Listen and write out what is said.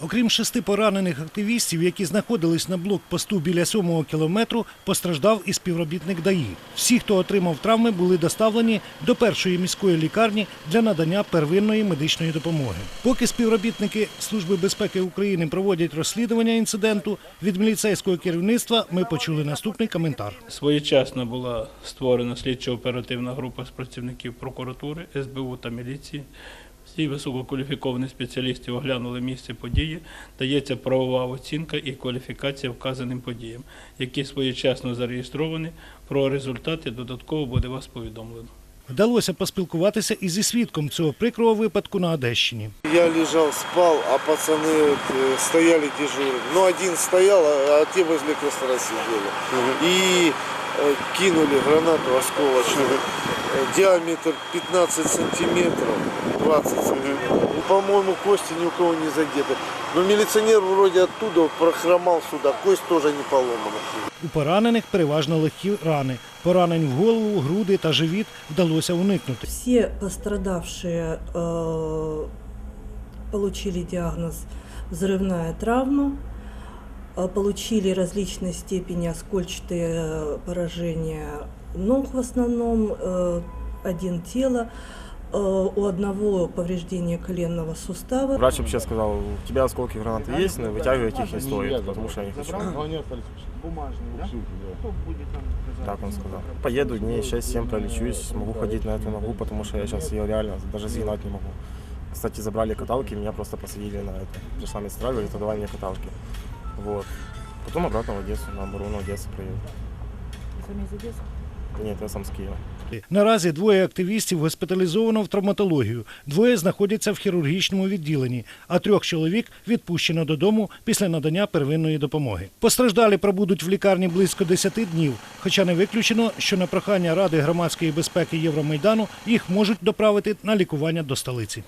Окрім шести поранених активістів, які знаходились на блокпосту біля сьомого кілометру, постраждав і співробітник ДАІ. Всі, хто отримав травми, були доставлені до першої міської лікарні для надання первинної медичної допомоги. Поки співробітники Служби безпеки України проводять розслідування інциденту, від міліцейського керівництва ми почули наступний коментар. Своєчасно була створена слідчо-оперативна група з працівників прокуратури, СБУ та міліції. Всі висококваліфіковані спеціалісти оглянули місце події. Дається правова оцінка і кваліфікація вказаним подіям, які своєчасно зареєстровані. Про результати додатково буде вас повідомлено. Вдалося поспілкуватися і зі свідком цього прикрого випадку на Одещині. Я лежал, спал, а пацаны вот, э, стояли дежурили. Ну, один стоял, а, а те возле костра сидели. И э, кинули гранату осколочную. Э, Диаметр 15 сантиметров, 20 сантиметров. Ну, По-моему, кости ни у кого не задеты. Но милиционер вроде оттуда прохромал сюда, кость тоже не поломана. У поранених переважно легкі рани. Поранень в голову, груди та живіт вдалося уникнути. Все пострадавшие э, получили диагноз взрывная травма, э, получили различной степени оскольчатые э, поражения ног в основном, э, один тело, э, у одного повреждение коленного сустава. Врач вообще сказал, у тебя осколки гранаты есть, но вытягивать их не стоит, потому что я не хочу. Так он сказал. Поеду дней 6-7 пролечусь, смогу ходить на эту ногу, потому что я сейчас ее реально даже сгинать не могу. Кстати, забрали каталки, меня просто посадили на это. Пришла медсестра, говорит, а давай мне каталки. Вот. Потом обратно в Одессу, на оборону Одессы проеду. Нет, я сам с Киева. Наразі двоє активістів госпіталізовано в травматологію, двоє знаходяться в хірургічному відділенні, а трьох чоловік відпущено додому після надання первинної допомоги. Постраждалі пробудуть в лікарні близько 10 днів, хоча не виключено, що на прохання Ради громадської безпеки Євромайдану їх можуть доправити на лікування до столиці.